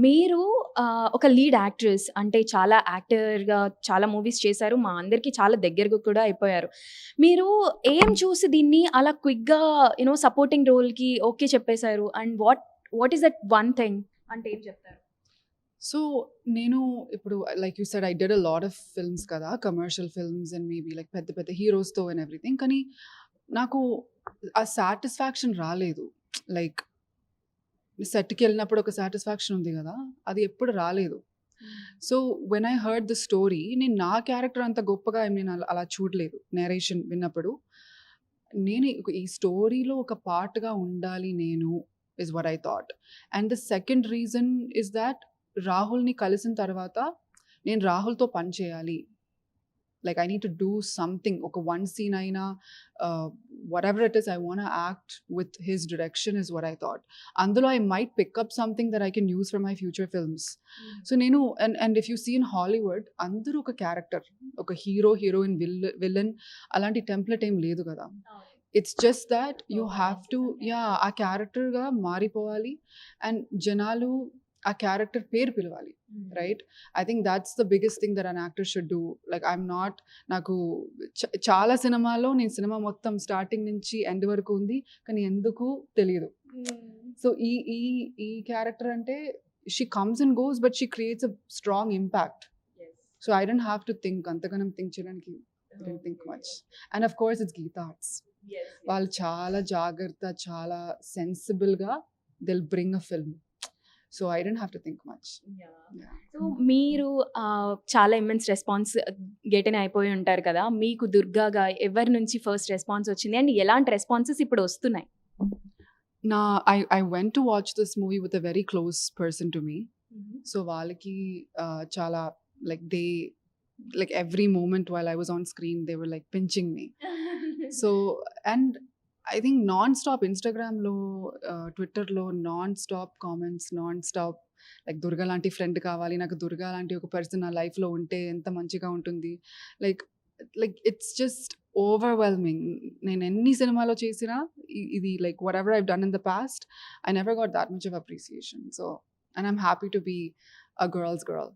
మీరు ఒక lead actress అంటే చాలా యాక్టర్‌గా చాలా మూవీస్ చేశారు. మా అందరికీ చాలా దగ్గరగా కూడా అయిపోయారు. మీరు ఏం చూసి దీన్ని అలా క్విక్‌గా యూనో సపోర్టింగ్ రోల్‌కి ఓకే చెప్పేశారు and what what is that one thing అంటే ఏం చెప్తారు? సో నేను ఇప్పుడు like you said I did a lot of films కదా! Commercial films and maybe like పెద్ద పెద్ద హీరోస్‌తో అండ్ ఎవ్రీథింగ్. కానీ నాకు ఆ సాటిస్ఫాక్షన్ రాలేదు. లైక్ సెట్‌కెళ్ళినప్పుడు ఒక సాటిస్ఫాక్షన్ ఉంది గదా! అది ఎప్పుడు రాలేదు. So when I heard the story నేను నా క్యారెక్టర్ అంత గొప్పగా నేను అలా చూడలేదు. నేరేషన్ విన్నప్పుడు. నేను ఈ- స్టోరీలో ఒక పార్ట్‌గా ఉండాలి నేను is what I thought. And the second reason is that రాహుల్‌ని కలిసిన తర్వాత నేను రాహుల్‌తో పని చేయాలి. Like I need to do something ఒక వన్ సీన్ అయినా Ah, whatever it is I want act with his direction is what I thought. అందులో I might pick up something that I can use for my future films. So నేను and and if you see in Hollywood అందరూ ఒక character. ఒక hero, heroine, will villain అలాంటి template ఏం లేదు కదా! It's just thought you have to yeah! ఆ క్యారెక్టర్‌గా మారిపోవాలి. అండ్ జనాలు ఆ క్యారెక్టర్ పేరు పిలవాలి. Right? I think that's the biggest thing that an actor should do. Like I'm not నాకు చాలా సినిమాలో నేను సినిమా మొత్తం స్టార్టింగ్ నుంచి ఎండ్ వరకు ఉంది. కానీ ఎందుకు తెలీదు. సో ఈ ఈ ఈ క్యారెక్టర్ అంటే she comes and goes but she creates a strong impact. So I don't have to think అంతగనం థింక్ చేయడానికి think much. And of course it's Geetha Arts. వాళ్ళు చాలా జాగ్రత్త, చాలా సెన్సిబుల్‌గా they will bring a film. So I don't have to think much. So మీరు చాలా immense response get in అయిపోయి ఉంటారు కదా! మీకు దుర్గాగా ఎవరి నుంచి ఫస్ట్ రెస్పాన్స్ వచ్చింది? అండ్ ఎలాంటి రెస్పాన్సెస్ ఇప్పుడు వస్తున్నాయి? నా I I went to watch this movie with a very close person to me. So వాళ్ళకి చాలా like they like every moment while I was on screen they were like pinching me. So and I think non stop ఇన్‌స్టాగ్రామ్‌లో ట్విట్టర్‌లో non stop comments, non stop like Durga లాంటి friend కావాలి. నాకు దుర్గా లాంటి ఒక person నా లైఫ్‌లో ఉంటే ఎంత మంచిగా ఉంటుంది. Like like it's just overwhelming. నేను ఎన్ని సినిమాలో చేసినా ఇది like whatever I've done in the past I never got that much of appreciation. So and I'm happy to be a girls girl.